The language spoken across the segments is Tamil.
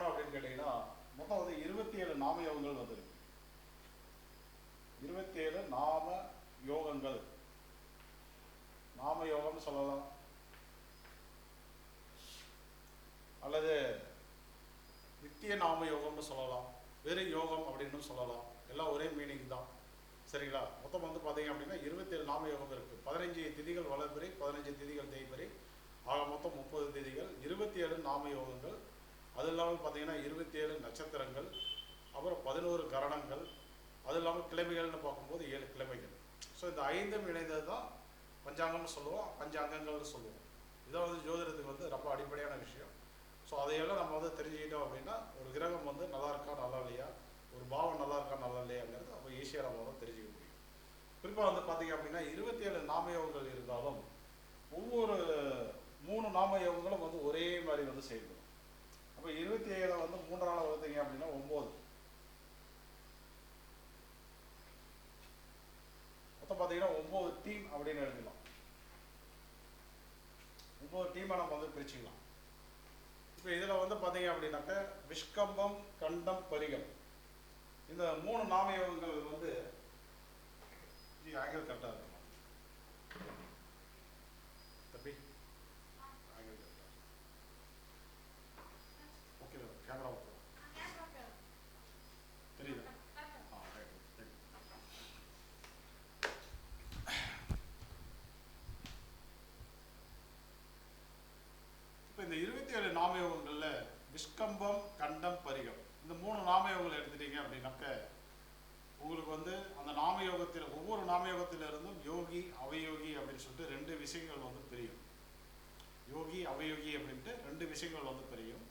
காரணம் அப்படின்னு கேட்டிங்கன்னா மொத்தம் வந்து இருபத்தி ஏழு நாம யோகங்கள் வந்திருக்கு. இருபத்தி ஏழு நாம யோகங்கள் நாம யோகம்னு சொல்லலாம். அல்லது நித்திய நாம யோகம்னு சொல்லலாம். வெறும் யோகம் அப்படின்னு சொல்லலாம். எல்லாம் ஒரே மீனிங் தான். சரிங்களா? மொத்தம் வந்து பார்த்தீங்க அப்படின்னா இருபத்தேழு நாம யோகம் இருக்குது பதினஞ்சு திதிகள் வளர்பிறை பதினஞ்சு திதிகள் தேய்பிறை. ஆக மொத்தம் முப்பது திதிகள். இருபத்தி ஏழு நாம யோகங்கள் அது இல்லாமல் பார்த்தீங்கன்னா இருபத்தி ஏழு நட்சத்திரங்கள் அப்புறம் பதினோரு கரணங்கள் அது இல்லாமல் கிழமைகள்னு பார்க்கும்போது ஏழு கிழமைகள். ஸோ இந்த ஐந்தும் இணைந்தது தான் பஞ்சாங்கம்னு சொல்லுவோம் பஞ்சாங்கங்கள்னு சொல்லுவோம். இதான் வந்து ஜோதிடத்துக்கு வந்து ரொம்ப அடிப்படையான விஷயம். ஸோ அதையெல்லாம் நம்ம வந்து தெரிஞ்சுக்கிட்டோம் அப்படின்னா ஒரு கிரகம் வந்து நல்லா இருக்கா நல்லா இல்லையா? ஒரு பாவம் நல்லா இருக்கா நல்லா இல்லையாங்கிறது அப்போ ஈஸியாக நம்ம வந்து தெரிஞ்சுக்க முடியும். குறிப்பாக வந்து பார்த்தீங்க அப்படின்னா இருபத்தி ஏழு நாமயோகங்கள் இருந்தாலும் ஒவ்வொரு மூணு நாமயோகங்களும் வந்து ஒரே மாதிரி வந்து செயல்படும் அப்போ இருபத்தி ஏழை வந்து மூன்றால் வகுத்தீங்க அப்படின்னா ஒம்பது. மொத்தம் பார்த்தீங்கன்னா ஒம்பது டீம் அப்படின்னு எழுதிக்கலாம். ஒம்பது டீமை நம்ம வந்து பிரிச்சுக்கலாம். இப்போ இதில் வந்து பார்த்தீங்க அப்படின்னாக்க விஷ்கம்பம் கண்டம் பரிகம். இந்த மூணு நாமயோகங்கள் வந்து ஜி ஆங்கிள் கரெக்டாக இருக்கணும் தம்பி ஆங்கிள் கரெக்டாக ஓகே கேமரா தெரியுதா இப்போ இந்த இருபத்தி ஏழு நாமயோகங்களில் விஷ்கம்பம் கண்டம் பரிகம். இந்த மூணு நாமயோகங்கள் எடுத்துட்டீங்க அப்படின்னாக்க உங்களுக்கு வந்து அந்த நாமயோகத்தில் ஒவ்வொரு நாமயோகத்தில் இருந்தும் யோகி அவயோகி அப்படின்னு சொல்லிட்டு ரெண்டு விஷயங்கள் வந்து பிரியும். யோகி அவயோகி அப்படின்ட்டு ரெண்டு விஷயங்கள் வந்து பிரியும்.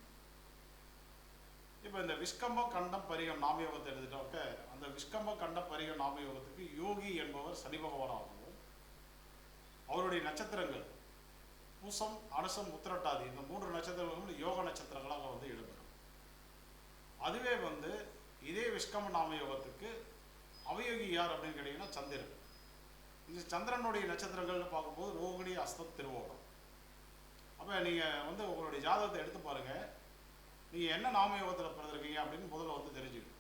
இப்போ இந்த விஷ்கம்ப கண்டம் பரிகம் நாமயோகத்தை எடுத்துட்டாக்க அந்த விஷ்கம்ப கண்டம் பரிகம் நாமயோகத்துக்கு யோகி என்பவர் சனி பகவானாகவும் அவருடைய நட்சத்திரங்கள் பூசம் அனுசம் உத்திரட்டாதி இந்த மூன்று நட்சத்திரங்களும் யோக நட்சத்திரங்களாக வந்து இடம்பெறும். அதுவே வந்து இதே விஷ்கம்ப நாமயோகத்துக்கு அவயோகி யார் அப்படின்னு கேட்டிங்கன்னா சந்திரன். இந்த சந்திரனுடைய நட்சத்திரங்கள்னு பார்க்கும்போது ரோகிணி அஸ்தம் திருவோணம். அப்போ நீங்கள் வந்து உங்களுடைய ஜாதகத்தை எடுத்து பாருங்கள் நீங்கள் என்ன நாம பிறந்திருக்கீங்க அப்படின்னு முதல்ல வந்து தெரிஞ்சுக்கணும்.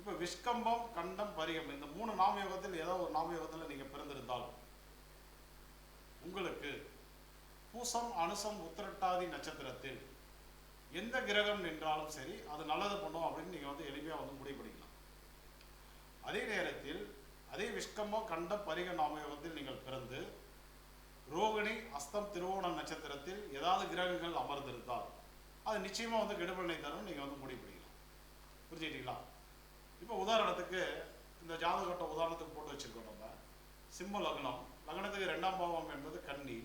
இப்போ விஷ்கம்பம் கண்டம் பரிகம் இந்த மூணு நாமயோகத்தில் ஏதோ ஒரு நாம நீங்க நீங்கள் பிறந்திருந்தாலும் உங்களுக்கு பூசம் அனுசம் உத்திரட்டாதி நட்சத்திரத்தில் எந்த கிரகம் நின்றாலும் சரி அது நல்லது பண்ணும் அப்படின்னு நீங்கள் வந்து எளிமையாக வந்து முடிவு பண்ணிக்கலாம். அதே நேரத்தில் அதே விஷ்கம்பம் கண்ட பரிக நாமயோகத்தில் நீங்கள் பிறந்து ரோகிணி அஸ்தம் திருவோணம் நட்சத்திரத்தில் ஏதாவது கிரகங்கள் அமர்ந்திருந்தால் அது நிச்சயமாக வந்து கெடுபலனை தரும். நீங்கள் வந்து முடிவு பண்ணிக்கலாம் புரிஞ்சுக்கிட்டீங்களா? இப்போ உதாரணத்துக்கு இந்த ஜாதகத்தை உதாரணத்துக்கு போட்டு வச்சுருக்கோம் நம்ம. சிம்ம லக்னம். லக்னத்துக்கு ரெண்டாம் பாவம் என்பது கன்னி.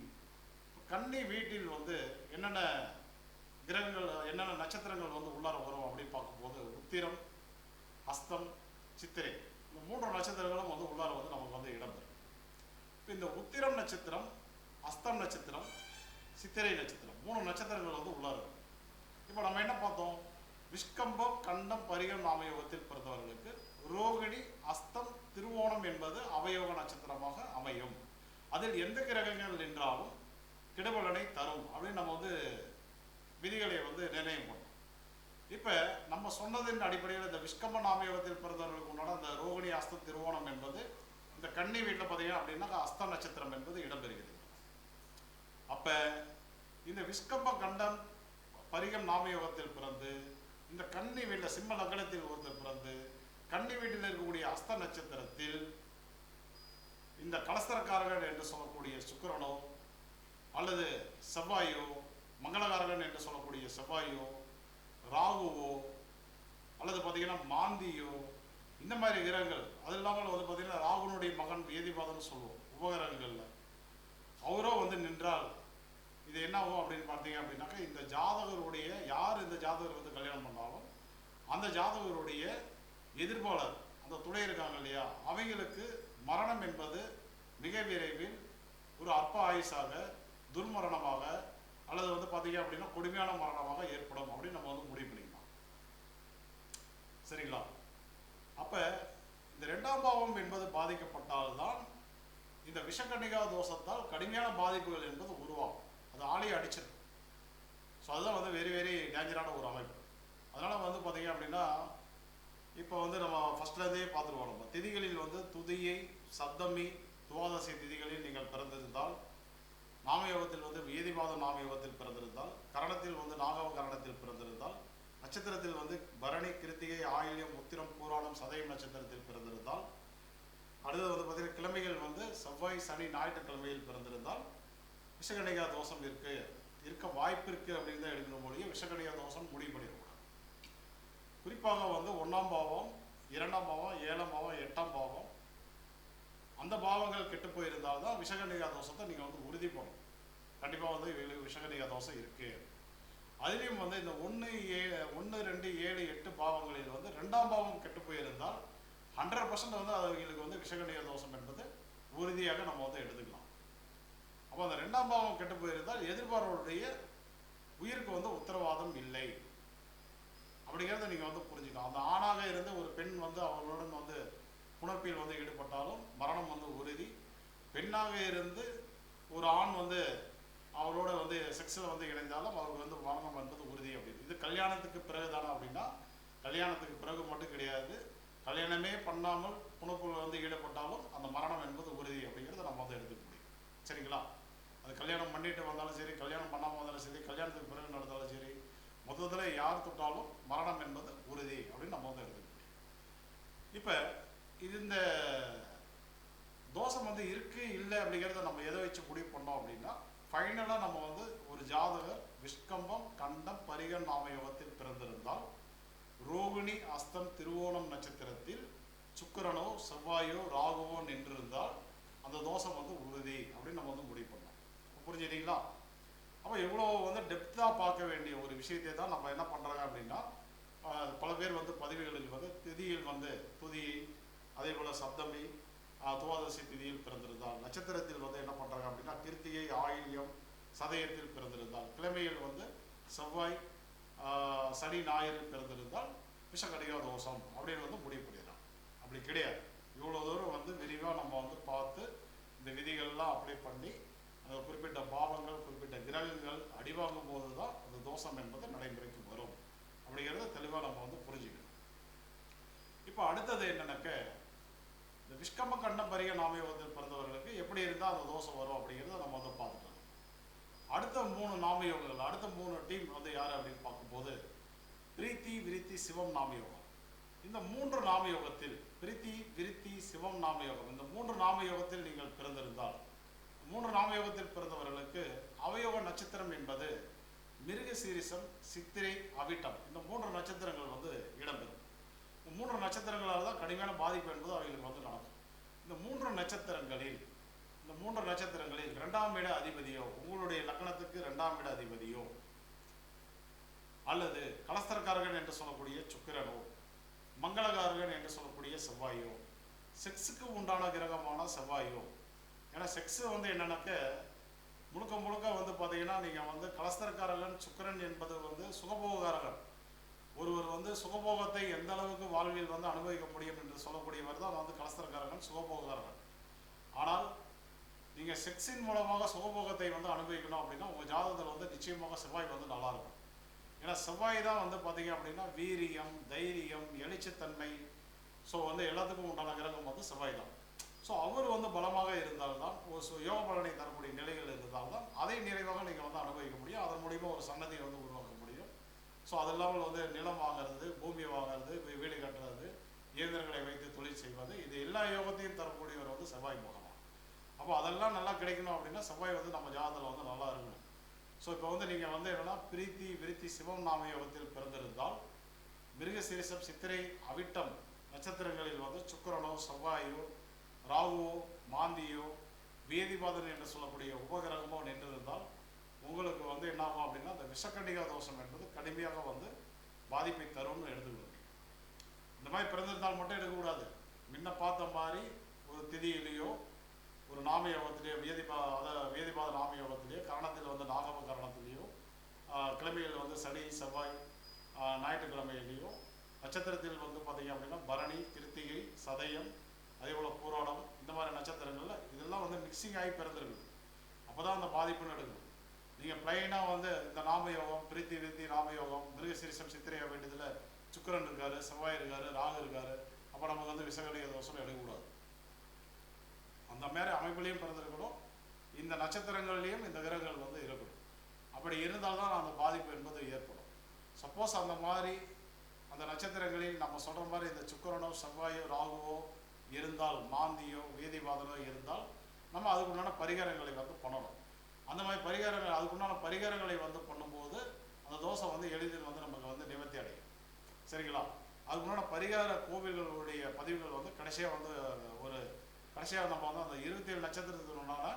கன்னி வீட்டில் வந்து என்னென்ன கிரகங்கள் என்னென்ன நட்சத்திரங்கள் வந்து உள்ளார வரும் அப்படின்னு பார்க்கும்போது உத்திரம் அஸ்தம் சித்திரை. இந்த மூன்று நட்சத்திரங்களும் வந்து உள்ளார வந்து நமக்கு வந்து இடம்பெறும் இப்போ இந்த உத்திரம் நட்சத்திரம் அஸ்தம் நட்சத்திரம் சித்திரை நட்சத்திரம். மூணு நட்சத்திரங்கள் வந்து உள்ளார இருக்கும் இப்போ நம்ம என்ன பார்த்தோம்? விஷ்கம்பம் கண்டம் பரிகம் நாமயோகத்தில் பிறந்தவர்களுக்கு ரோகிணி அஸ்தம் திருவோணம் என்பது அவயோக நட்சத்திரமாக அமையும். அதில் எந்த கிரகங்கள் நின்றாலும் கெடுபலனை தரும் அப்படின்னு நம்ம வந்து விதிகளை வந்து நிர்ணயம் பண்ணோம். இப்போ நம்ம சொன்னதின் அடிப்படையில் இந்த விஷ்கம்ப நாமயோகத்தில் பிறந்தவர்களுக்கு உண்டான அந்த ரோகிணி அஸ்தம் திருவோணம் என்பது இந்த கன்னி வீட்டில் பார்த்தீங்க அப்படின்னா அஸ்த நட்சத்திரம் என்பது இடம்பெறுகிறது. அப்போ இந்த விஷ்கம்ப கண்டம் பரிகம் நாமயோகத்தில் பிறந்து இந்த கன்னி வீட்டில் சிம்ம லக்னத்தில் ஒருத்தர் பிறந்து கன்னி வீட்டில் இருக்கக்கூடிய அஸ்த நட்சத்திரத்தில் இந்த கலஸ்தரக்காரகன் என்று சொல்லக்கூடிய சுக்கரனோ அல்லது செவ்வாயோ மங்களகாரகன் என்று சொல்லக்கூடிய செவ்வாயோ ராகுவோ அல்லது பார்த்தீங்கன்னா மாந்தியோ இந்த மாதிரி கிரகங்கள். அது இல்லாமல் வந்து பார்த்தீங்கன்னா ராகுனுடைய மகன் வேதிபாதம்னு சொல்லுவோம். உபகிரகங்களில் இது என்ன ஆகும் அப்படின்னு பார்த்தீங்க அப்படின்னாக்கா இந்த ஜாதகருடைய யார் இந்த ஜாதகர் வந்து கல்யாணம் பண்ணாலும் அந்த ஜாதகருடைய எதிர்ப்பாளர் அந்த துணை இருக்காங்க இல்லையா அவங்களுக்கு மரணம் என்பது மிக விரைவில் ஒரு அற்ப ஆயுசாக துர்மரணமாக அல்லது வந்து பார்த்தீங்க அப்படின்னா கொடுமையான மரணமாக ஏற்படும் அப்படின்னு நம்ம வந்து முடிவு பண்ணிக்கலாம். சரிங்களா? அப்போ இந்த ரெண்டாம் பாவம் என்பது பாதிக்கப்பட்டால்தான் இந்த விஷக்கணிகா தோஷத்தால் கடுமையான பாதிப்புகள் என்பது உருவாகும். அந்த ஆலையை அடிச்சிடும் ஸோ அதுதான் வந்து வெரி வெரி டேஞ்சரான ஒரு அமைப்பு. அதனால் வந்து பார்த்தீங்க அப்படின்னா இப்போ வந்து நம்ம ஃபஸ்ட்லேருந்தே பார்த்துருவோம் நம்ம. திதிகளில் வந்து துதியை சப்தமி துவாதசி திதிகளில் நீங்கள் பிறந்திருந்தால் நாமயோகத்தில் வந்து வீதிபாத நாமயோகத்தில் பிறந்திருந்தால் கரணத்தில் வந்து நாகவ கரணத்தில் பிறந்திருந்தால் நட்சத்திரத்தில் வந்து பரணி கிருத்திகை ஆயில்யம் உத்திரம் பூராணம் சதயம் நட்சத்திரத்தில் பிறந்திருந்தால் அடுத்தது வந்து பார்த்தீங்கன்னா கிழமைகள் வந்து செவ்வாய் சனி ஞாயிற்றுக்கிழமையில் பிறந்திருந்தால் விஷகணிகா தோஷம் இருக்கு இருக்க வாய்ப்பு இருக்கு அப்படின்னு தான் எடுக்கணும் மொழியை விஷகணிகா தோஷம் முடிவு பண்ணிடக்கூடாது குறிப்பாக வந்து ஒன்றாம் பாவம் இரண்டாம் பாவம் ஏழாம் பாவம் எட்டாம் பாவம் அந்த பாவங்கள் கெட்டு போயிருந்தால் தான் விஷகணிகா தோஷத்தை நீங்கள் வந்து உறுதி பண்ணணும் கண்டிப்பாக வந்து இவங்களுக்கு விஷகணிகா தோஷம் இருக்கு. அதுலேயும் வந்து இந்த ஒன்று ஏ ஒன்று ரெண்டு ஏழு எட்டு பாவங்களில் வந்து ரெண்டாம் பாவம் கெட்டு போயிருந்தால் ஹண்ட்ரட் பர்சன்ட் வந்து அவங்களுக்கு வந்து விஷகணிகா தோஷம் என்பது உறுதியாக நம்ம வந்து எடுத்துக்கலாம் அப்போ அந்த ரெண்டாம் பாவம் கெட்டு போயிருந்தால் எதிர்பார்வருடைய உயிருக்கு வந்து உத்தரவாதம் இல்லை. அப்படிங்கிறத நீங்கள் வந்து புரிஞ்சுக்கலாம் அந்த ஆணாக இருந்து ஒரு பெண் வந்து அவர்களுடன் வந்து புணர்ப்பில் வந்து ஈடுபட்டாலும் மரணம் வந்து உறுதி. பெண்ணாக இருந்து ஒரு ஆண் வந்து அவரோட வந்து செக்ஸில் வந்து இணைந்தாலும் அவருக்கு வந்து மரணம் என்பது உறுதி அப்படின்னு. இது கல்யாணத்துக்கு பிறகு தானே அப்படின்னா கல்யாணத்துக்கு பிறகு மட்டும் கிடையாது. கல்யாணமே பண்ணாமல் புணப்பில் வந்து ஈடுபட்டாலும் அந்த மரணம் என்பது உறுதி அப்படிங்கிறத நம்ம வந்து எடுத்துக்க முடியும். சரிங்களா? அது கல்யாணம் பண்ணிட்டு வந்தாலும் சரி கல்யாணம் பண்ணாமல் வந்தாலும் சரி கல்யாணத்துக்கு பிறகு நடந்தாலும் சரி மொத்தத்தில் யார் தொட்டாலும் மரணம் என்பது உறுதி அப்படின்னு நம்ம வந்து எடுத்துக்க முடியும். இப்போ இது இந்த தோஷம் வந்து இருக்கு இல்லை அப்படிங்கிறத நம்ம எதை வச்சு முடிவு பண்ணோம் அப்படின்னா ஃபைனலாக நம்ம வந்து ஒரு ஜாதகர் விஷ்கம்பம் கண்டம் பரிகன் நாமயோகத்தில் பிறந்திருந்தால் ரோகிணி அஸ்தம் திருவோணம் நட்சத்திரத்தில் சுக்கிரனோ செவ்வாயோ ராகுவோ நின்றிருந்தால் அந்த தோஷம் வந்து உறுதி அப்படின்னு நம்ம வந்து முடிவு பண்ணோம் புரிஞ்சுட்டீங்களா அப்போ எவ்வளோ வந்து டெப்த்தாக பார்க்க வேண்டிய ஒரு விஷயத்தை தான் நம்ம என்ன பண்ணுறாங்க அப்படின்னா பல பேர் வந்து பதவிகளில் வந்து திதியில் வந்து துதி அதே போல் சப்தமி துவாதசி திதியில் பிறந்திருந்தால் நட்சத்திரத்தில் வந்து என்ன பண்ணுறாங்க அப்படின்னா கிருத்திகை ஆயில்யம் சதயத்தில் பிறந்திருந்தால் கிழமையில் வந்து செவ்வாய் சனி ஞாயிறு பிறந்திருந்தால் விஷகடிகா தோஷம் அப்படின்னு வந்து முடிவு பண்ணிடலாம். அப்படி கிடையாது. இவ்வளோ தூரம் வந்து விரிவாக நம்ம வந்து பார்த்து இந்த விதிகள்லாம் அப்ளை பண்ணி அந்த குறிப்பிட்ட பாவங்கள் குறிப்பிட்ட கிரகங்கள் அடிவாங்கும் போது தான் அந்த தோஷம் என்பது நடைமுறைக்கு வரும். அப்படிங்கிறத தெளிவாக நம்ம வந்து புரிஞ்சுக்கணும். இப்போ அடுத்தது என்னன்னாக்க இந்த விஷ்கம்ப கண்டம் பரிய நாமயோகத்தில் பிறந்தவர்களுக்கு எப்படி இருந்தால் அந்த தோஷம் வரும் அப்படிங்கிறத நம்ம வந்து பார்த்துக்கலாம். அடுத்த மூணு நாமயோகங்கள் அடுத்த மூணு டீம் வந்து யார் அப்படின்னு பார்க்கும்போது பிரீத்தி விருத்தி சிவம் நாமயோகம். இந்த மூன்று நாமயோகத்தில் பிரீத்தி விருத்தி சிவம் நாமயோகம் இந்த மூன்று நாமயோகத்தில் நீங்கள் பிறந்திருந்தால் மூன்று நாமயோகத்தில் பிறந்தவர்களுக்கு அவயோக நட்சத்திரம் என்பது மிருக சீரிசம் சித்திரை அவிட்டம். இந்த மூன்று நட்சத்திரங்கள் வந்து இடம்பெறும். இந்த மூன்று நட்சத்திரங்களால் தான் கடுமையான பாதிப்பு என்பது அவர்களுக்கு வந்து நடக்கும். இந்த மூன்று நட்சத்திரங்களில் இந்த மூன்று நட்சத்திரங்களில் இரண்டாம் இட அதிபதியோ உங்களுடைய லக்னத்துக்கு இரண்டாம் இட அதிபதியோ அல்லது கலஸ்தரக்காரகன் என்று சொல்லக்கூடிய சுக்கிரனோ மங்களகாரகன் என்று சொல்லக்கூடிய செவ்வாயோ செக்ஸுக்கு உண்டான கிரகமான செவ்வாயோ ஏன்னா செக்ஸ் வந்து என்னன்னாக்க முழுக்க முழுக்க வந்து பார்த்தீங்கன்னா நீங்கள் வந்து கலஸ்தரக்காரகன் சுக்கிரன் என்பது வந்து சுகபோகக்காரகன் ஒருவர் வந்து சுகபோகத்தை எந்த அளவுக்கு வாழ்வில் வந்து அனுபவிக்க முடியும் என்று சொல்லக்கூடியவர் தான் வந்து கலஸ்தரக்காரகன் சுகபோகக்காரகன் ஆனால் நீங்கள் செக்ஸின் மூலமாக சுகபோகத்தை வந்து அனுபவிக்கணும் அப்படின்னா உங்கள் ஜாதகத்தில் வந்து நிச்சயமாக செவ்வாய் வந்து நல்லாயிருக்கும். ஏன்னா செவ்வாய் தான் வந்து பார்த்தீங்க அப்படின்னா வீரியம் தைரியம் எழுச்சித்தன்மை. ஸோ வந்து எல்லாத்துக்கும் உண்டான கிரகம் வந்து செவ்வாய் தான். ஸோ அவர் வந்து பலமாக இருந்தால்தான் ஒரு சு- யோக பலனை தரக்கூடிய நிலைகள் இருந்தால்தான் அதை நிறைவாக நீங்கள் வந்து அனுபவிக்க முடியும். அதன் மூலிமா ஒரு சன்னதியை வந்து உருவாக்க முடியும். ஸோ அது இல்லாமல் வந்து நிலம் வாங்குறது பூமி வாங்குறது வீடு கட்டுறது இயந்திரங்களை வைத்து தொழில் செய்வது இது எல்லா யோகத்தையும் தரக்கூடியவர் வந்து செவ்வாய் முகமாக அப்போ அதெல்லாம் நல்லா கிடைக்கணும் அப்படின்னா செவ்வாய் வந்து நம்ம ஜாதகத்தில் வந்து நல்லா இருக்கணும். ஸோ இப்போ வந்து நீங்கள் வந்து என்னென்னா பிரீத்தி விருத்தி சிவம் நாம யோகத்தில் பிறந்திருந்தால் மிருகசீரிசம் சித்திரை அவிட்டம் நட்சத்திரங்களில் வந்து சுக்கரனோ செவ்வாயோ ராகுவோ மாந்தியோ வேதிபாதன் என்று சொல்லக்கூடிய உபகிரகமோ நின்றிருந்தால் உங்களுக்கு வந்து என்னாகும் அப்படின்னா அந்த விஷக்கண்டிகா தோஷம் என்பது கடுமையாக வந்து பாதிப்பை தரும்னு எடுத்துக்கணும் இந்த மாதிரி பிறந்திருந்தால் மட்டும் எடுக்கக்கூடாது. முன்ன பார்த்த மாதிரி ஒரு திதியிலேயோ ஒரு நாம யோகத்திலேயோ வேதிபா அத வேதிபாத நாம யோகத்திலேயோ கரணத்தில் வந்து நாகம கரணத்திலேயோ கிழமையில் வந்து சனி செவ்வாய் ஞாயிற்றுக்கிழமையிலேயோ நட்சத்திரத்தில் வந்து பார்த்தீங்க அப்படின்னா பரணி கிருத்திகை சதயம் அதே போல் பூராடம் இந்த மாதிரி நட்சத்திரங்கள்ல இதெல்லாம் வந்து மிக்சிங் ஆகி பிறந்திருக்கு அப்போ தான் அந்த பாதிப்புன்னு நடக்கும் நீங்கள் பிளைனாக வந்து இந்த நாம யோகம் பிரீத்தி விருத்தி நாம யோகம் மிருகசீரிசம் சித்திரையா வேண்டியதில் சுக்கிரன் இருக்காரு செவ்வாய் இருக்காரு ராகு இருக்காரு. அப்போ நமக்கு வந்து விசகடைய தோஷம் எடுக்கக்கூடாது. அந்த மாதிரி அமைப்புலையும் பிறந்திருக்கணும். இந்த நட்சத்திரங்கள்லையும் இந்த கிரகங்கள் வந்து இருக்கணும். அப்படி இருந்தால்தான் அந்த பாதிப்பு என்பது ஏற்படும். சப்போஸ் அந்த மாதிரி அந்த நட்சத்திரங்களில் நம்ம சொல்ற மாதிரி இந்த சுக்கிரனோ செவ்வாயோ ராகுவோ இருந்தால் மாந்தியோ வேதிபாதனோ இருந்தால் நம்ம அதுக்குண்டான பரிகாரங்களை வந்து பண்ணணும். அந்த மாதிரி பரிகாரங்கள் அதுக்குண்டான பரிகாரங்களை வந்து பண்ணும்போது அந்த தோசை வந்து எளிதில் வந்து நமக்கு வந்து நிவர்த்தி அடையும். சரிங்களா? அதுக்குண்டான பரிகார கோவில்களுடைய பதிவுகள் வந்து கடைசியாக வந்து ஒரு கடைசியாக நம்ம வந்து அந்த இருபத்தி ஏழு நட்சத்திரத்தினுடான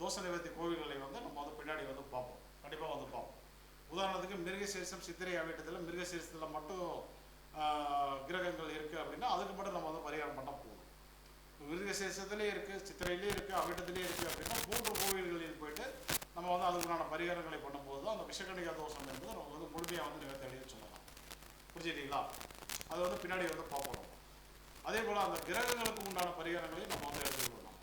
தோசை நிவர்த்தி கோவில்களை வந்து நம்ம வந்து பின்னாடி வந்து பார்ப்போம். கண்டிப்பாக வந்து பார்ப்போம். உதாரணத்துக்கு மிருகசீரிசம் சித்திரை அவிட்டத்தில் மிருகசீரிசத்தில் மட்டும் கிரகங்கள் இருக்குது அப்படின்னா அதுக்கு மட்டும் நம்ம வந்து பரிகாரம் பண்ண போகும் மிருகசீரிசத்துலேயே இருக்குது சித்திரையிலேயும் இருக்குது அவிட்டத்துலேயும் இருக்குது அப்படின்னா மூன்று கோவில்களில் போயிட்டு நம்ம வந்து அதுக்குண்டான பரிகாரங்களை பண்ணும்போது தான் அந்த விஷக்கணிகா தோஷம் என்பது நம்ம வந்து முழுமையாக வந்து நிவர்த்தி சொல்லலாம். புரிஞ்சுட்டீங்களா அது வந்து பின்னாடி வந்து பார்ப்போம். அதே போல் அந்த கிரகங்களுக்கு உண்டான பரிகாரங்களையும் நம்ம வந்து எடுத்துக்கொள்ளலாம்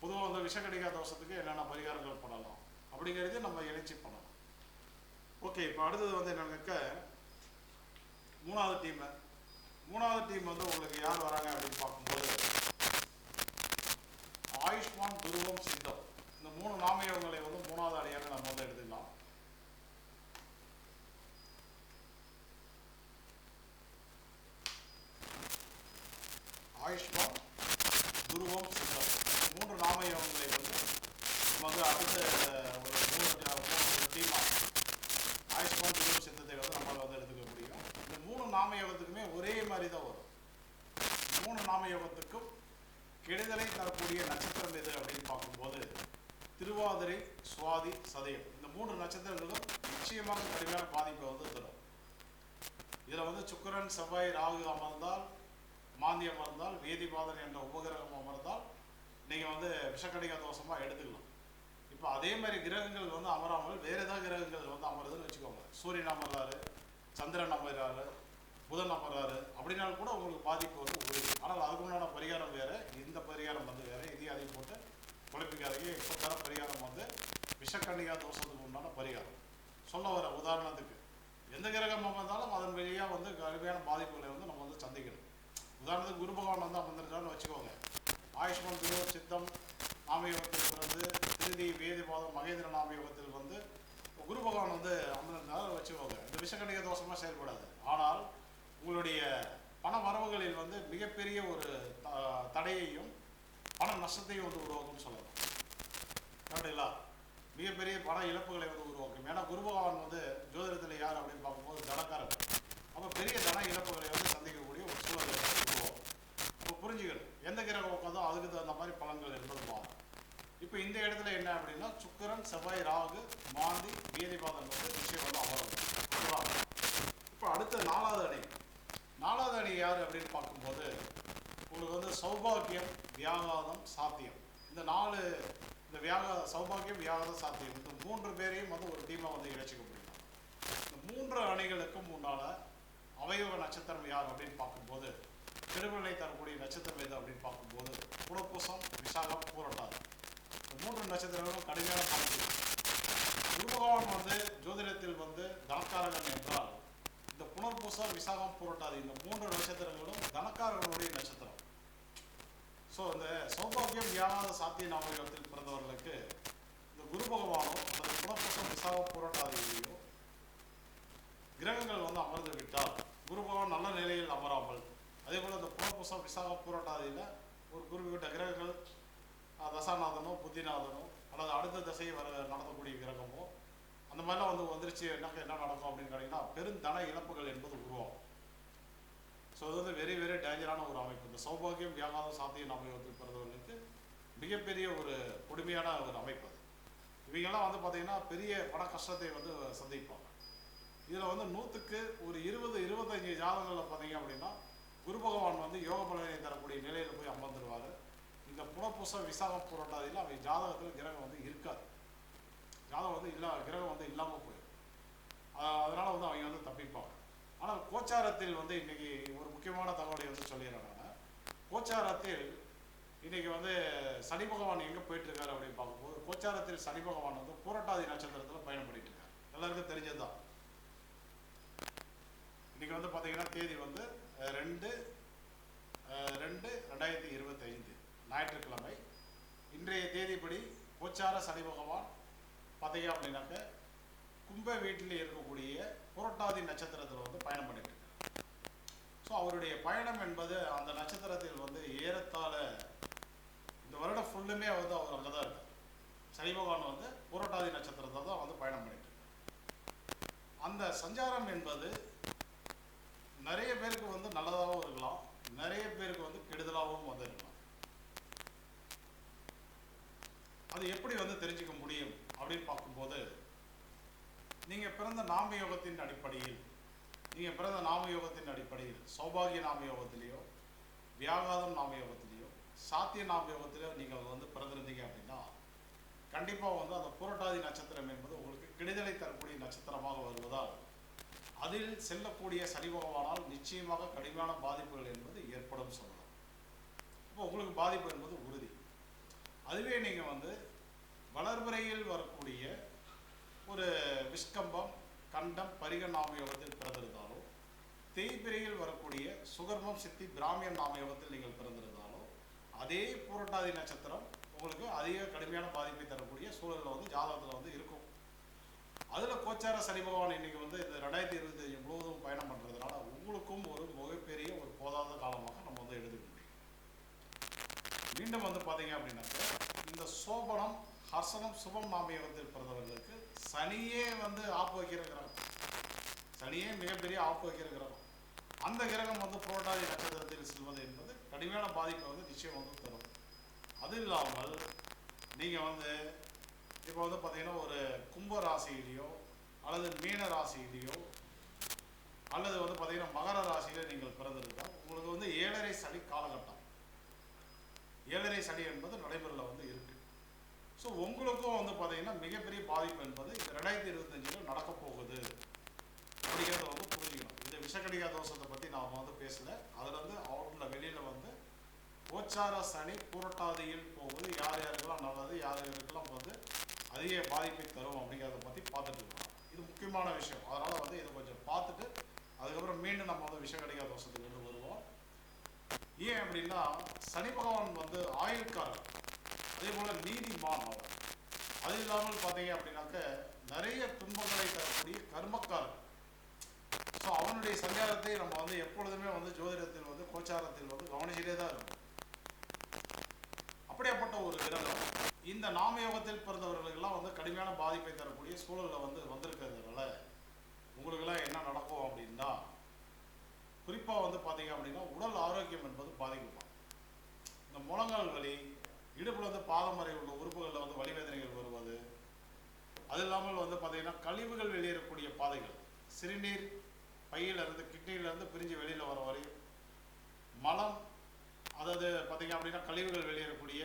பொதுவாக வந்து விஷக்கடிகா தோஷத்துக்கு என்னென்ன பரிகாரங்கள் பண்ணலாம் அப்படிங்கிறது நம்ம இணைச்சி பண்ணலாம். ஓகே இப்போ அடுத்தது வந்து என்னன்னாக்க மூணாவது டீம் மூணாவது டீம் வந்து உங்களுக்கு யார் வராங்க அப்படின்னு பார்க்கும்போது ஆயுஷ்மான் துருவம் சித்தம். இந்த மூணு நாமயோகங்களை வந்து மூணாவது அடையாக நம்ம வந்து எடுத்துக்கலாம். ஆயுஷ்மான் துருவம் சித்தம் மூன்று நாமயோகங்களை வந்து நம்ம வந்து அடுத்த ஒரு மூணு மூணு டீமாக ஆயுஷ்மான் துருவம் சித்தத்தை வந்து நம்மளால் வந்து எடுத்துக்க முடியும் இந்த மூணு நாமயோகத்துக்குமே ஒரே மாதிரி தான் வரும் இந்த மூணு நாமயோகத்துக்கும் கெடுதலை தரக்கூடிய நட்சத்திரம் எது அப்படின்னு பார்க்கும்போது திருவாதிரை சுவாதி சதயம் இந்த மூன்று நட்சத்திரங்களும் நிச்சயமாக கடுமையான பாதிப்பை வந்து தரும் இதில் சந்திரன் செவ்வாய் ராகு அமர்ந்தால் மாந்தி அமர்ந்தால் வேதிபாதன் என்ற உபகிரகம் அமர்ந்தால் நீங்கள் வந்து விஷக்கடிக தோஷமாக எடுத்துக்கலாம். இப்போ அதே மாதிரி கிரகங்கள் வந்து அமராமல் வேறு ஏதாவது கிரகங்கள் வந்து அமருதுன்னு வச்சுக்கோங்க. சூரியன் அமர்றாரு சந்திரன் அமர்றாரு புதன் அமர்றாரு அப்படின்னாலும் கூட உங்களுக்கு பாதிப்பு வந்து உறுதி ஆனால் அதுக்கு உண்டான பரிகாரம் வேறு இந்த பரிகாரம் வந்து வேறு இதையும் அதையும் போட்டு குழப்பிக்காதீங்க. இப்போ தர பரிகாரம் வந்து விஷக்கன்னிகா தோஷத்துக்கு உண்டான பரிகாரம். சொல்ல வர உதாரணத்துக்கு எந்த கிரகம் வந்தாலும் அதன் வழியாக வந்து கடுமையான பாதிப்புகளை வந்து நம்ம வந்து சந்திக்கணும். உதாரணத்துக்கு குரு பகவான் வந்து அமர்ந்திருக்காருன்னு வச்சுக்கோங்க. ஆயுஷ்மான் குரு சித்தம் நாமயோகத்தில் பிறந்து திருதி வேதிபாதம் மகேந்திர நாமயோகத்தில் வந்து குரு பகவான் வந்து அமர்ந்திருந்தாலும் வச்சுக்கோங்க. இந்த விஷக்கணிக தோஷமாக செயல்படாது. ஆனால் உங்களுடைய பண வரவுகளில் வந்து மிகப்பெரிய ஒரு த- தடையையும் பண நஷ்டத்தையும் வந்து உருவாக்கும்னு சொல்லலாம். கரெக்டுங்களா? மிகப்பெரிய பண இழப்புகளை வந்து உருவாக்கும். ஏன்னா குரு பகவான் வந்து ஜோதிடத்தில் யார் அப்படின்னு பார்க்கும்போது தனக்காரர். அப்போ பெரிய தன இழப்புகளை வந்து சந்திக்கக்கூடிய ஒரு சூழலை வந்து உருவாகும் இப்போ புரிஞ்சுக்கணும். எந்த கிரகம் உட்காந்தோ அதுக்கு தகுந்த மாதிரி பலன்கள் என்பது மாறும் இப்போ இந்த இடத்துல என்ன அப்படின்னா சுக்கிரன் செவ்வாய் ராகு மாந்தி வீதிபாதம் வந்து விஷயம் வந்து அமரும். இப்போ அடுத்த நாலாவது அணி. நாலாவது அணி யார் அப்படின்னு பார்க்கும்போது உங்களுக்கு வந்து சௌபாகியம் வியாகாதம் சாத்தியம். இந்த நாலு இந்த வியாக சௌபாகியம் வியாகாதம் சாத்தியம் இந்த மூன்று பேரையும் வந்து ஒரு டீமாக வந்து இணைச்சிக்க முடியும். இந்த மூன்று அணிகளுக்கும் முன்னால் அவயவ நட்சத்திரம் யார் அப்படின்னு பார்க்கும்போது திருவிழை தரக்கூடிய நட்சத்திரம் எது அப்படின்னு பார்க்கும்போது புலப்பூசம் விசாகம் பூரட்டாது. இந்த மூன்று நட்சத்திரங்களும் கடுமையான பாதிப்பு குருபகவான் வந்து ஜோதிடத்தில் வந்து தனக்காரகன் என்றால் இந்த புனர்பூசம் விசாகம் புரட்டாது இந்த மூன்று நட்சத்திரங்களும் தனக்காரர்களுடைய நட்சத்திரம். ஸோ இந்த சௌபாகியம் வியாபார சாத்திய நாமகத்தில் பிறந்தவர்களுக்கு இந்த குரு பகவானோ அல்லது புனர்பூசம் விசாகம் பூரட்டாதியோ கிரகங்கள் வந்து அமர்ந்து விட்டால் குரு பகவான் நல்ல நிலையில் அமராமல் அதே போல் இந்த புனர்பூசம் விசாக போராட்டாதியில் ஒரு குறிப்பிட்ட கிரகங்கள் தசாநாதனோ புத்திநாதனோ அல்லது அடுத்த திசையை வர நடத்தக்கூடிய கிரகமோ அந்த மாதிரிலாம் வந்து வந்துருச்சு என்ன என்ன நடக்கும் அப்படின்னு கேட்டிங்கன்னா பெருந்தன இழப்புகள் என்பது உருவாகும். ஸோ அது வந்து வெரி வெரி டேஞ்சரான ஒரு அமைப்பு. இந்த சௌபாகியம் வியாபாரம் சாத்தியம் அமைவத்தில் பிறந்தவர்களுக்கு மிகப்பெரிய ஒரு கொடுமையான ஒரு அமைப்பு அது. இவங்கெல்லாம் வந்து பார்த்தீங்கன்னா பெரிய பண கஷ்டத்தை வந்து சந்திப்பாங்க. இதில் வந்து நூற்றுக்கு ஒரு இருபது இருபத்தஞ்சு ஜாதகங்களில் பார்த்தீங்க அப்படின்னா குரு பகவான் வந்து யோக பலனை தரக்கூடிய நிலையில் போய் அமர்ந்துருவார். இந்த புனப்பூசம் விசாகம் புரட்டாதியில் அவங்க ஜாதகத்தில் கிரகம் வந்து இருக்காது. ஜாதகம் வந்து இல்லா கிரகம் வந்து இல்லாமல் போயிடும். அதனால் வந்து அவங்க வந்து தப்பிப்பாங்க. ஆனால் கோச்சாரத்தில் வந்து இன்னைக்கு ஒரு முக்கியமான தகவலை வந்து சொல்லிடுறேன் நான் கோச்சாரத்தில் இன்னைக்கு வந்து சனி பகவான் எங்கே போயிட்டுருக்காரு அப்படின்னு பார்க்கும்போது கோச்சாரத்தில் சனி பகவான் வந்து பூரட்டாதி நட்சத்திரத்தில் பயணம் பண்ணிட்டு இருக்காரு எல்லாருக்கும் தெரிஞ்சதுதான். இன்னைக்கு வந்து பார்த்தீங்கன்னா தேதி வந்து ரெண்டு ரெண்டு ரெண்டாயிரத்தி இருபத்தி ஐந்து ஞாயிற்றுக்கிழமை. இன்றைய தேதிப்படி கோச்சார சனி பகவான் பார்த்தீங்க அப்படின்னாக்க கும்ப வீட்டில் இருக்கக்கூடிய புரட்டாதி நட்சத்திரத்தில் வந்து பயணம் பண்ணிட்டு ஸோ அவருடைய பயணம் என்பது அந்த நட்சத்திரத்தில் வந்து ஏறத்தாழ இந்த வருடம் ஃபுல்லுமே வந்து அவர் அங்கே தான் இருக்கார். சனி பகவான் வந்து புரட்டாதி நட்சத்திரத்தில் தான் வந்து பயணம் பண்ணிட்டு அந்த சஞ்சாரம் என்பது நிறைய பேருக்கு வந்து நல்லதாகவும் இருக்கலாம் நிறைய பேருக்கு வந்து கெடுதலாகவும் வந்து இருக்கலாம். அது எப்படி வந்து தெரிஞ்சுக்க முடியும் அப்படின்னு பார்க்கும்போது நீங்க பிறந்த நாம யோகத்தின் அடிப்படையில் நீங்க பிறந்த நாம யோகத்தின் அடிப்படையில் சௌபாகிய நாம யோகத்திலேயோ வியாகாதம் நாம யோகத்திலேயோ சாத்திய நாம யோகத்திலேயோ நீங்கள் வந்து பிறந்திருந்தீங்க அப்படின்னா கண்டிப்பாக வந்து அந்த புரட்டாதி நட்சத்திரம் என்பது உங்களுக்கு கெடுதலை தரக்கூடிய நட்சத்திரமாக வருவதால் அதில் செல்லக்கூடிய சனி பகவானால் நிச்சயமாக கடுமையான பாதிப்புகள் என்பது ஏற்படும் சொல்லலாம். இப்போ உங்களுக்கு பாதிப்பு என்பது உறுதி. அதுவே நீங்கள் வந்து வளர்முறையில் வரக்கூடிய ஒரு விஷ்கம்பம் கண்டம் பரிக நாமயோகத்தில் பிறந்திருந்தாலோ தேய்பிரையில் வரக்கூடிய சுகர்மம் சித்தி பிராமியன் நாமயோகத்தில் நீங்கள் பிறந்திருந்தாலோ அதே பூரட்டாதி நட்சத்திரம் உங்களுக்கு அதிக கடுமையான பாதிப்பை தரக்கூடிய சூழலில் வந்து ஜாதகத்தில் வந்து இருக்கும். அதில் கோச்சார சனி பகவான் இன்னைக்கு வந்து இந்த ரெண்டாயிரத்தி இருபத்தி அஞ்சு முழுவதும் பயணம் பண்ணுறதுனால உங்களுக்கும் ஒரு மிகப்பெரிய ஒரு போதாத காலமாக நம்ம வந்து எடுத்துக்க முடியும் மீண்டும் வந்து பார்த்தீங்க அப்படின்னாக்க இந்த சோபனம் ஹர்சனம் சுபம் நாமயோகத்தில் பிறந்தவர்களுக்கு சனியே வந்து ஆப்பு வைக்கிற கிரகம் சனியே மிகப்பெரிய ஆப்பு வைக்கிற கிரகம் அந்த கிரகம் வந்து புரோட்டாதி நட்சத்திரத்தில் செல்வது என்பது கடுமையான பாதிப்பை வந்து நிச்சயம் வந்து தரும். அது இல்லாமல் நீங்கள் வந்து இப்போ வந்து பார்த்தீங்கன்னா ஒரு கும்ப ராசியிலையோ அல்லது மீன ராசியிலையோ அல்லது வந்து பார்த்தீங்கன்னா மகர ராசியில நீங்கள் பிறந்திருந்தால் உங்களுக்கு வந்து ஏழரை சளி காலகட்டம். ஏழரை சளி என்பது நடைமுறையில் வந்து இருக்கு. ஸோ உங்களுக்கும் வந்து பார்த்தீங்கன்னா மிகப்பெரிய பாதிப்பு என்பது ரெண்டாயிரத்தி இருபத்தஞ்சில் நடக்க போகுது. அப்படிங்கிறத வந்து புரிஞ்சுக்கணும். இந்த விஷக்கடிகா தோஷத்தை பற்றி நான் வந்து பேசலை. அதில் வந்து அவுட்டில் வெளியில் வந்து கோச்சார சனி புரட்டாதியில் போகுது. யார் யாருக்கெல்லாம் நல்லது யார் யாருக்கெல்லாம் வந்து அதிக பாதிப்பை தரும் அப்படிங்கிறத பற்றி பார்த்துட்டு இருக்கோம். இது முக்கியமான விஷயம். அதனால் வந்து இதை கொஞ்சம் பார்த்துட்டு அதுக்கப்புறம் மீண்டும் நம்ம வந்து விஷக்கடிகா தோஷத்துக்கு கொண்டு வருவோம். ஏன் அப்படின்னா சனி பகவான் வந்து ஆயுள்காரர் அதே போல நீதிமான் அவர் அது இல்லாமல் பார்த்தீங்க அப்படின்னாக்க நிறைய துன்பங்களை தரக்கூடிய கர்மக்காரர். ஸோ அவனுடைய சஞ்சாரத்தை நம்ம வந்து எப்பொழுதுமே வந்து ஜோதிடத்தில் வந்து கோச்சாரத்தில் வந்து கவனிச்சிட்டே தான் இருக்கும் அப்படியாப்பட்ட ஒரு கிரகம் இந்த நாமயோகத்தில் பிறந்தவர்களுக்கெல்லாம் வந்து கடுமையான பாதிப்பை தரக்கூடிய சூழலில் வந்து வந்திருக்கிறதுனால உங்களுக்கெல்லாம் என்ன நடக்கும் அப்படின்னா குறிப்பாக வந்து பார்த்தீங்க அப்படின்னா உடல் ஆரோக்கியம் என்பது பாதிக்கப்படும் இந்த முழங்கால் வலி இடுப்பில் வந்து பாதமறை உள்ள உறுப்புகளில் வந்து வழிவேதனைகள் வருவது. அது இல்லாமல் வந்து பார்த்தீங்கன்னா கழிவுகள் வெளியேறக்கூடிய பாதைகள். சிறுநீர் பையிலிருந்து இருந்து பிரிஞ்சு வெளியில் வர வரையும் மலம் அதாவது பார்த்தீங்க அப்படின்னா கழிவுகள் வெளியேறக்கூடிய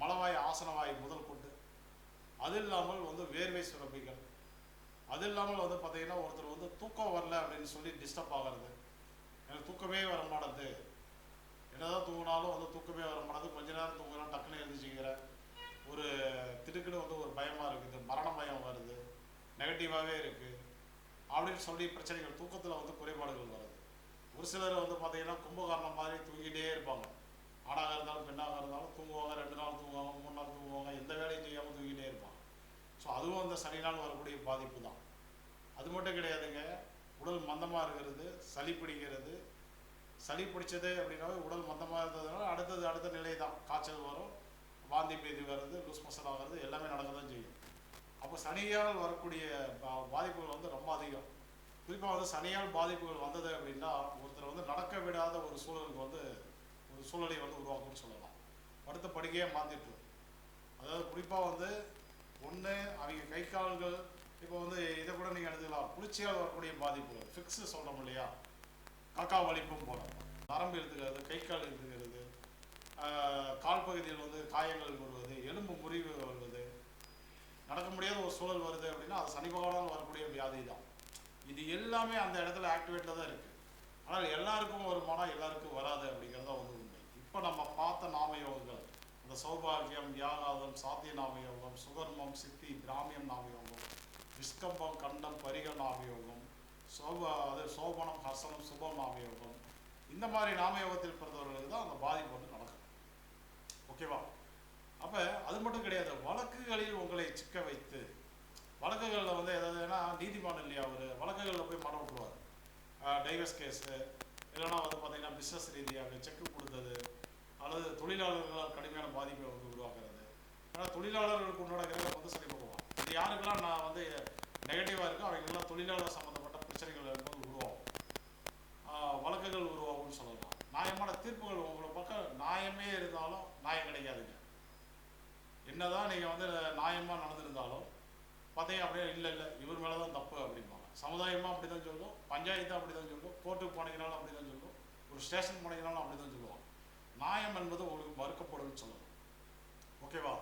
மலவாய் ஆசனவாய் முதல் கொண்டு. அது இல்லாமல் வந்து வேர்வை சுரப்பிகள். அது இல்லாமல் வந்து பார்த்தீங்கன்னா ஒருத்தர் வந்து தூக்கம் வரல அப்படின்னு சொல்லி டிஸ்டர்ப் ஆகிறது. எனக்கு தூக்கமே வர மாட்டேது என்னதான் தூங்கினாலும் வந்து தூக்கமே வர மாட்டேது கொஞ்ச நேரம் தூங்குறேன் டக்குன்னு எழுந்திரிச்சிக்கிற ஒரு திடுக்குன்னு வந்து ஒரு பயமாக இருக்குது. மரண பயம் வருது. நெகட்டிவாகவே இருக்குது அப்படின்னு சொல்லி பிரச்சனைகள் தூக்கத்தில் வந்து குறைபாடுகள் வருது ஒரு சிலர் வந்து பார்த்தீங்கன்னா கும்பகாரணம் மாதிரி தூங்கிட்டே இருப்பாங்க. ஆணாக இருந்தாலும் பெண்ணாக இருந்தாலும் தூங்குவாங்க. ரெண்டு நாள் தூங்குவாங்க மூணு நாள் தூங்குவாங்க. எந்த வேலையும் செய்யாமல் தூங்கிட்டே இருப்பாங்க. ஸோ அதுவும் அந்த சனினால் வரக்கூடிய பாதிப்பு தான். அது மட்டும் கிடையாதுங்க. உடல் மந்தமாக இருக்கிறது சளி பிடிக்கிறது சளி பிடிச்சது அப்படின்னாவே உடல் மந்தமாக இருந்ததுனால அடுத்தது அடுத்த நிலை தான் காய்ச்சல் வரும் வாந்தி பேதி வர்றது லூஸ் மோஷன் ஆகிறது எல்லாமே நடக்க தான் செய்யும். அப்போ சனியால் வரக்கூடிய பா- பாதிப்புகள் வந்து ரொம்ப அதிகம். குறிப்பாக வந்து சனியால் பாதிப்புகள் வந்தது அப்படின்னா ஒருத்தர் வந்து நடக்க விடாத ஒரு சூழலுக்கு வந்து ஒரு சூழலை வந்து உருவாக்கும்னு சொல்லலாம். படுத்த படுக்கையாக மாற்றிட்டு அதாவது குறிப்பாக வந்து ஒன்று அவங்க கை கால்கள் இப்போ வந்து இதை கூட நீங்கள் எடுத்துக்கலாம் குளிர்ச்சியால் வரக்கூடிய பாதிப்புகள் ஃபிக்ஸு சொல்கிறோம் இல்லையா? காக்கா வலிப்பும் போல நரம்பு இருக்கிறது கை கால் இருக்கிறது கால் பகுதியில் வந்து காயங்கள் வருவது எலும்பு முறிவு வருவது நடக்க முடியாத ஒரு சூழல் வருது அப்படின்னா அது சனி பகவானால் வரக்கூடிய வியாதி தான். இது எல்லாமே அந்த இடத்துல ஆக்டிவேட்டில் தான் இருக்குது ஆனால் எல்லாருக்கும் வருமானம் எல்லாருக்கும் வராது அப்படிங்கிறத வந்து உண்மை. இப்போ நம்ம பார்த்த நாம யோகங்கள் அந்த சௌபாகியம் யாகாதம் சாத்திய நாம யோகம் சுகர்மம் சித்தி பிராமியம் நாம யோகம் விஸ்கம்பம் கண்டம் பரிக நாம யோகம் சோப அது சோபனம் ஹசனம் சுபம் நாம இந்த மாதிரி நாமயோகத்தில் பிறந்தவர்களுக்கு தான் அந்த பாதிப்பு வந்து நடக்கும். ஓகேவா அப்போ அது மட்டும் கிடையாது வழக்குகளில் உங்களை சிக்க வைத்து வழக்குகளில் வந்து ஏதாவது ஏன்னா நீதிமான் இல்லையா அவர் வழக்குகளில் போய் மரம் விட்டுருவார் டைவர்ஸ் கேஸு இல்லைன்னா வந்து பார்த்தீங்கன்னா பிஸ்னஸ் ரீதியாக செக்கு கொடுத்தது அல்லது தொழிலாளர்களால் கடுமையான பாதிப்பை வந்து உருவாக்குறது. ஆனால் தொழிலாளர்களுக்கு உண்டான கிரகம் வந்து சரி பண்ணுவான் இது யாருக்கெல்லாம் நான் வந்து நெகட்டிவாக இருக்கோ அவங்களுக்கெல்லாம் தொழிலாளர் சம்மந்தம் பிரச்சனைகள் வந்து உருவாகும் ஆஹ் வழக்குகள் உருவாகும்னு சொல்லலாம். நியாயமான தீர்ப்புகள் உங்களை பக்கம் நியாயமே இருந்தாலும் நியாயம் கிடைக்காதுங்க. என்னதான் நீங்கள் வந்து நியாயமாக நடந்திருந்தாலும் பார்த்தீங்க அப்படியே இல்லை இல்லை இவர் மேலே தான் தப்பு அப்படிம்பாங்க. சமுதாயமாக அப்படி தான் சொல்லும் பஞ்சாயத்து அப்படி தான் சொல்லும் கோர்ட்டுக்கு போனீங்கனாலும் அப்படி தான் சொல்லும் ஒரு ஸ்டேஷன் போனீங்கனாலும் அப்படி தான் சொல்லுவாங்க. நியாயம் என்பது உங்களுக்கு மறுக்கப்படும்னு சொல்லணும் ஓகேவா?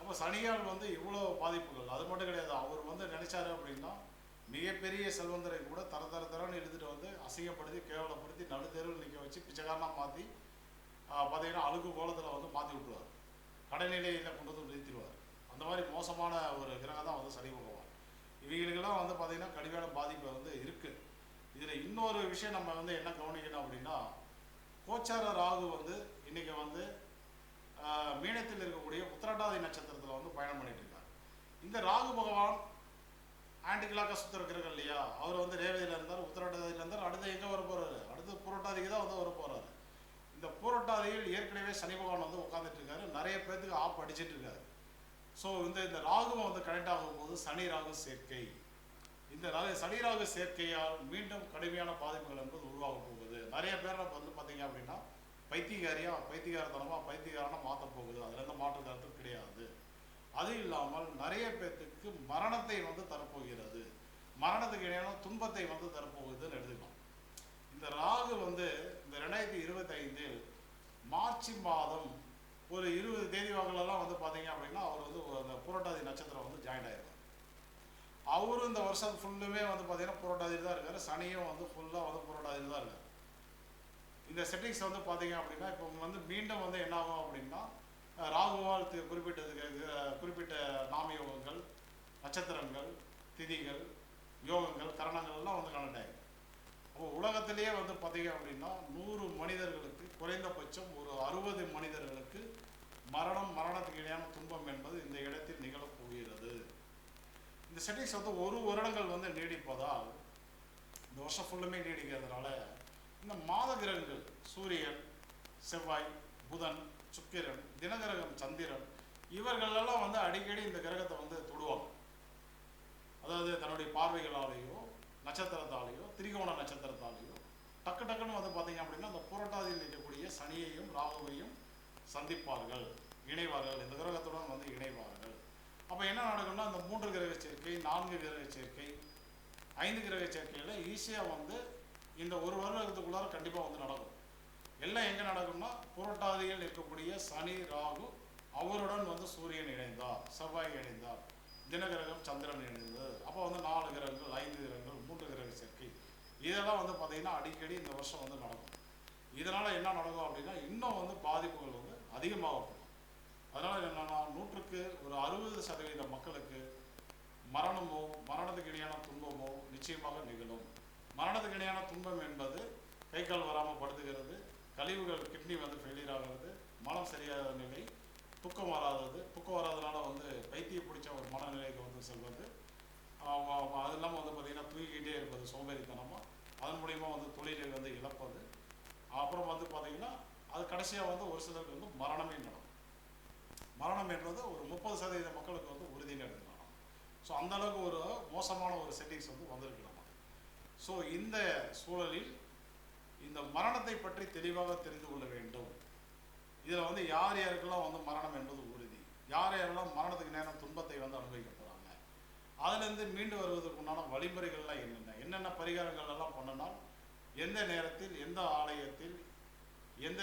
அப்போ சனியால் வந்து இவ்வளோ பாதிப்புகள் அது மட்டும் கிடையாது அவர் வந்து நினைச்சாரு அப்படின்னா மிகப்பெரிய செல்வந்தரை கூட தர தர தரன்னு எழுதிட்டு வந்து அசிங்கப்படுத்தி கேவலப்படுத்தி நடுத்தெருவில் நிற்க வச்சு பிச்சைக்காரனாக மாற்றி பார்த்தீங்கன்னா அழுக்கு கோலத்தில் வந்து மாற்றி விட்டுருவார். கடைநிலையில் கொண்டு வந்து நிறுத்திடுவார். அந்த மாதிரி மோசமான ஒரு கிரகம் தான் வந்து சனி பகவான். இவங்களுக்கெல்லாம் வந்து பார்த்தீங்கன்னா கடுமையான பாதிப்பு வந்து இருக்குது இதில் இன்னொரு விஷயம் நம்ம வந்து என்ன கவனிக்கணும் அப்படின்னா கோச்சார ராகு வந்து இன்றைக்கி வந்து மீனத்தில் இருக்கக்கூடிய உத்திரட்டாதி நட்சத்திரத்தில் வந்து பயணம் பண்ணிட்டு இருக்கார். இந்த ராகு பகவான் ஆன்டி கிளாக்காக சுற்றுற இல்லையா? அவர் வந்து ரேவதியில் இருந்தார் உத்தரட்டாதியில் இருந்தார் அடுத்து எங்கே வர போறாரு? அடுத்து புரட்டாதிக்கு தான் வந்து வர போறாரு. இந்த புரட்டாதியில் ஏற்கனவே சனி பகவான் வந்து உட்காந்துட்டு இருக்காரு. நிறைய பேர்த்துக்கு ஆப் அடிச்சிட்டு இருக்காரு. ஸோ இந்த இந்த ராகுவம் வந்து கனெக்ட் ஆகும்போது சனி ராகு சேர்க்கை. இந்த சனி ராகு சேர்க்கையால் மீண்டும் கடுமையான பாதிப்புகள் என்பது உருவாக போகுது. நிறைய பேர் வந்து பார்த்தீங்க அப்படின்னா பைத்தியகாரியா பைத்தியகாரத்தனமா பைத்தியகாரனா மாற்ற போகுது. அதுல எந்த மாற்று கருத்து கிடையாது. அது இல்லாமல் நிறைய பேர்த்துக்கு மரணத்தை வந்து தரப்போகிறது. மரணத்துக்கு இடையான துன்பத்தை வந்து தரப்போகுதுன்னு எடுத்துக்கலாம் இந்த ராகு வந்து இந்த ரெண்டாயிரத்தி இருபத்தைந்தில் மார்ச் மாதம் ஒரு இருபது தேதி வாக்கிலலாம் வந்து பார்த்தீங்க அப்படின்னா அவர் வந்து ஒரு அந்த புரட்டாதி நட்சத்திரம் வந்து ஜாயின் ஆயிருவார். அவரும் இந்த வருஷம் ஃபுல்லுமே வந்து பார்த்தீங்கன்னா புரட்டாதியில் தான் இருக்காரு. சனியும் வந்து ஃபுல்லாக வந்து புரட்டாதியில் தான் இருக்காரு. இந்த செட்டிங்ஸ் வந்து பார்த்தீங்க அப்படின்னா இப்போ வந்து மீண்டும் வந்து என்ன ஆகும் அப்படின்னா ராகுவால் குறிப்பிட்டதுக்கு குறிப்பிட்ட நாம யோகங்கள் நட்சத்திரங்கள் திதிகள் யோகங்கள் கரணங்கள் எல்லாம் வந்து கனெக்ட் ஆகிடும் அப்போ உலகத்திலேயே வந்து பார்த்தீங்க அப்படின்னா நூறு மனிதர்களுக்கு குறைந்தபட்சம் ஒரு அறுபது மனிதர்களுக்கு மரணம் மரணத்துக்கு இடையான துன்பம் என்பது இந்த இடத்தில் நிகழப்போகிறது இந்த செட்டிங்ஸ் வந்து ஒரு வருடங்கள் வந்து நீடிப்பதால் இந்த வருஷம் ஃபுல்லுமே நீடிக்கிறதுனால இந்த மாத கிரகங்கள் சூரியன் செவ்வாய் புதன் சுக்கிரன் தினகிரகம் சந்திரன் இவர்களெல்லாம் வந்து அடிக்கடி இந்த கிரகத்தை வந்து தொடுவாங்க. அதாவது தன்னுடைய பார்வைகளாலேயோ நட்சத்திரத்தாலேயோ திரிகோண நட்சத்திரத்தாலேயோ டக்கு டக்குன்னு வந்து பார்த்தீங்க அப்படின்னா அந்த புரட்டாதியில் இருக்கக்கூடிய சனியையும் ராகுவையும் சந்திப்பார்கள் இணைவார்கள். இந்த கிரகத்துடன் வந்து இணைவார்கள். அப்போ என்ன நடக்கும்னா அந்த மூன்று கிரக சேர்க்கை நான்கு கிரக சேர்க்கை ஐந்து கிரக சேர்க்கையில் ஈஸியாக வந்து இந்த ஒரு வருடத்துக்குள்ளார கண்டிப்பாக வந்து நடக்கும். எல்லாம் எங்கே நடக்கும்னா புரட்டாதியில் இருக்கக்கூடிய சனி ராகு அவருடன் வந்து சூரியன் இணைந்தார் செவ்வாய் இணைந்தார் தினகிரகம் சந்திரன் இணைந்தது. அப்போ வந்து நாலு கிரகங்கள் ஐந்து கிரகங்கள் மூன்று கிரக சேர்க்கை. இதெல்லாம் வந்து பார்த்தீங்கன்னா அடிக்கடி இந்த வருஷம் வந்து நடக்கும். இதனால் என்ன நடக்கும் அப்படின்னா இன்னும் வந்து பாதிப்புகள் வந்து அதிகமாகப்படும் அதனால் என்னென்னா நூற்றுக்கு ஒரு அறுபது சதவீத மக்களுக்கு மரணமோ மரணத்துக்கு இணையான துன்பமோ நிச்சயமாக நிகழும். மரணத்துக்கு இடையான துன்பம் என்பது கை கால் வராமல் படுத்துகிறது கழிவுகள் கிட்னி வந்து ஃபெயிலியர் ஆகிறது மனம் சரியாத நிலை தூக்கம் வராதது தூக்கம் வராதனால வந்து பைத்தியம் பிடிச்ச ஒரு மனநிலைக்கு வந்து செல்வது. அது இல்லாமல் வந்து பார்த்திங்கன்னா தூங்கிக்கிட்டே இருப்பது சோம்பேறித்தனமாக அதன் மூலியமாக வந்து தொழிலை வந்து இழப்பது. அப்புறம் வந்து பார்த்திங்கன்னா அது கடைசியாக வந்து ஒரு சிலருக்கு வந்து மரணமே நடக்கும். மரணம் என்றது ஒரு முப்பது சதவீத மக்களுக்கு வந்து உறுதின்னு எடுத்துக்கலாம் ஸோ அந்த அளவுக்கு ஒரு மோசமான ஒரு செட்டிங்ஸ் வந்து வந்திருக்கலாம் ஸோ இந்த சூழலில் இந்த மரணத்தை பற்றி தெளிவாக தெரிந்து கொள்ள வேண்டும். இதில் வந்து யார் யாருக்கெல்லாம் வந்து மரணம் என்பது உறுதி? யார் யாரெல்லாம் மரணத்துக்கு நேரம் துன்பத்தை வந்து அனுபவிக்க போகிறாங்க அதுலேருந்து மீண்டு வருவதற்கு உண்டான வழிமுறைகள்லாம் என்னென்ன? என்னென்ன பரிகாரங்கள் எல்லாம் பண்ணினால் எந்த நேரத்தில் எந்த ஆலயத்தில் எந்த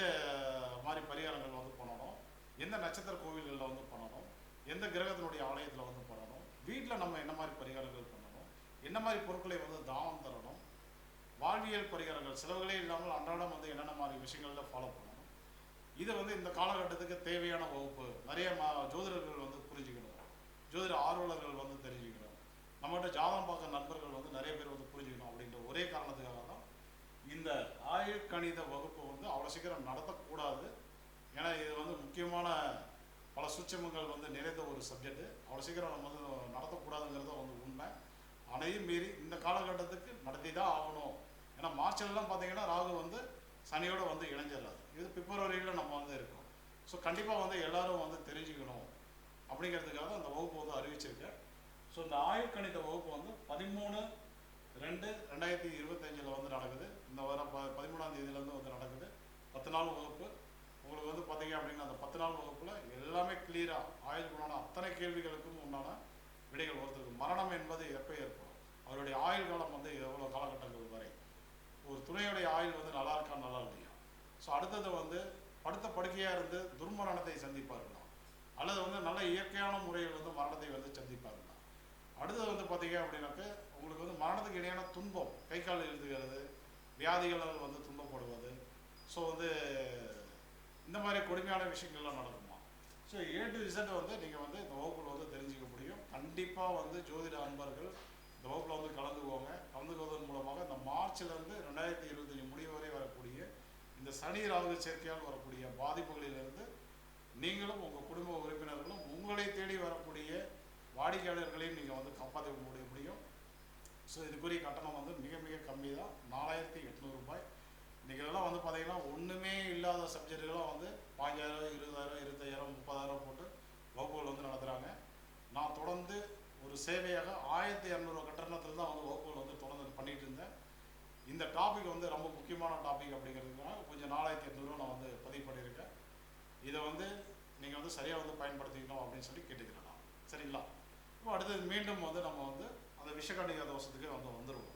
மாதிரி பரிகாரங்கள் வந்து பண்ணணும்? எந்த நட்சத்திர கோவில்களில் வந்து பண்ணணும்? எந்த கிரகத்தினுடைய ஆலயத்தில் வந்து பண்ணணும்? வீட்டில் நம்ம என்ன மாதிரி பரிகாரங்கள் பண்ணணும்? என்ன மாதிரி பொருட்களை வந்து தானம் தரணும்? வாழ்வியல் பரிகாரங்கள் செலவுகளே இல்லாமல் அன்றாடம் வந்து என்னென்ன மாதிரி விஷயங்களில் ஃபாலோ பண்ணணும். இது வந்து இந்த காலகட்டத்துக்கு தேவையான வகுப்பு நிறைய மா ஜோதிடர்கள் வந்து புரிஞ்சுக்கணும். ஜோதிட ஆர்வலர்கள் வந்து தெரிஞ்சுக்கணும். நம்மகிட்ட ஜாதகம் பார்க்க நண்பர்கள் வந்து நிறைய பேர் வந்து புரிஞ்சுக்கணும் அப்படின்ற ஒரே காரணத்துக்காக தான் இந்த ஆயுட்கணித வகுப்பு வந்து அவ்வளோ சீக்கிரம் நடத்தக்கூடாது. ஏன்னா இது வந்து முக்கியமான பல சூட்சமங்கள் வந்து நிறைந்த ஒரு சப்ஜெக்ட் அவ்வளோ சீக்கிரம் நம்ம வந்து நடத்தக்கூடாதுங்கிறத வந்து அதையும் மீறி இந்த காலகட்டத்துக்கு நடத்தி தான் ஆகணும். ஏன்னா மார்ச்லலாம் பார்த்தீங்கன்னா ராகு வந்து சனியோட வந்து இணைஞ்சிடலாது இது பிப்ரவரியில் நம்ம வந்து இருக்கோம். ஸோ கண்டிப்பாக வந்து எல்லாரும் வந்து தெரிஞ்சுக்கணும் அப்படிங்கிறதுக்காக அந்த வகுப்பு வந்து அறிவிச்சிருக்கேன். ஸோ இந்த ஆயுட்கணித வகுப்பு வந்து பதிமூணு ரெண்டு ரெண்டாயிரத்தி இருபத்தஞ்சில் வந்து நடக்குது. இந்த வாரம் ப பதிமூணாம் தேதியிலேருந்து வந்து நடக்குது. பத்து நாள் வகுப்பு. உங்களுக்கு வந்து பார்த்தீங்க அப்படின்னா அந்த பத்து நாள் வகுப்பில் எல்லாமே கிளியராக ஆயுளுக்குண்டான அத்தனை கேள்விகளுக்கும் உண்டான விடைகள் ஒருத்தருக்கு மரணம் என்பது எப்போ ஏற்படும்? அவருடைய ஆயுள் காலம் வந்து எவ்வளோ காலகட்டங்கள் வரை? ஒரு துணையுடைய ஆயுள் வந்து நல்லா இருக்கா நல்லா இல்லையா? ஸோ அடுத்தது வந்து படுத்த படுக்கையாக இருந்து துர்மரணத்தை சந்திப்பார்களாம் அல்லது வந்து நல்ல இயற்கையான முறையில் வந்து மரணத்தை வந்து சந்திப்பார்களாம் அடுத்தது வந்து பார்த்தீங்க அப்படின்னாக்க உங்களுக்கு வந்து மரணத்துக்கு இடையான துன்பம் கை கால் எழுதுகிறது வியாதிகளால் வந்து துன்பப்படுவது. ஸோ வந்து இந்த மாதிரி கொடுமையான விஷயங்கள்லாம் நடக்குமா? ஸோ ஏ டு இசட் வந்து நீங்கள் வந்து இந்த வகுப்பில் வந்து தெரிஞ்சுக்க முடியும். கண்டிப்பாக வந்து ஜோதிட அன்பர்கள் இந்த வகுப்பில் வந்து கலந்துக்கோங்க. கலந்துக்குவதன் மூலமாக இந்த மார்ச்லேருந்து ரெண்டாயிரத்தி இருபத்தஞ்சி முடிவு வரை வரக்கூடிய இந்த சனி ராகு சேர்க்கையால் வரக்கூடிய பாதிப்புகளிலிருந்து நீங்களும் உங்கள் குடும்ப உறுப்பினர்களும் உங்களை தேடி வரக்கூடிய வாடிக்கையாளர்களையும் நீங்கள் வந்து காப்பாற்ற முடிய முடியும். ஸோ இதுக்குரிய கட்டணம் வந்து மிக மிக கம்மி தான் நாலாயிரத்தி எட்நூறு ரூபாய். இன்றைக்கி வந்து பார்த்தீங்கன்னா ஒன்றுமே இல்லாத சப்ஜெக்டுகளாக வந்து பாஞ்சாயிரம் இருபதாயிரம் இருபத்தாயிரம் முப்பதாயிரம் போட்டு வகுப்புகள் வந்து நடத்துகிறாங்க நான் தொடர்ந்து ஒரு சேவையாக ஆயிரத்தி இரநூறு கட்டணத்தில் தான் வந்து வகுப்புகள் வந்து தொடர்ந்து பண்ணிட்டு இருந்தேன். இந்த டாபிக் வந்து ரொம்ப முக்கியமான டாபிக் அப்படிங்கிறதுக்காக கொஞ்சம் நாலாயிரத்தி எட்நூறுவா நான் வந்து பதிவு பண்ணியிருக்கேன். இதை வந்து நீங்கள் வந்து சரியாக வந்து பயன்படுத்திக்கணும் அப்படின்னு சொல்லி கேட்டுக்கிறேன் நான். சரிங்களா? இப்போ அடுத்தது மீண்டும் வந்து நம்ம வந்து அந்த விஷகாண்டிக தோஷத்துக்கு வந்து வந்துடுவோம்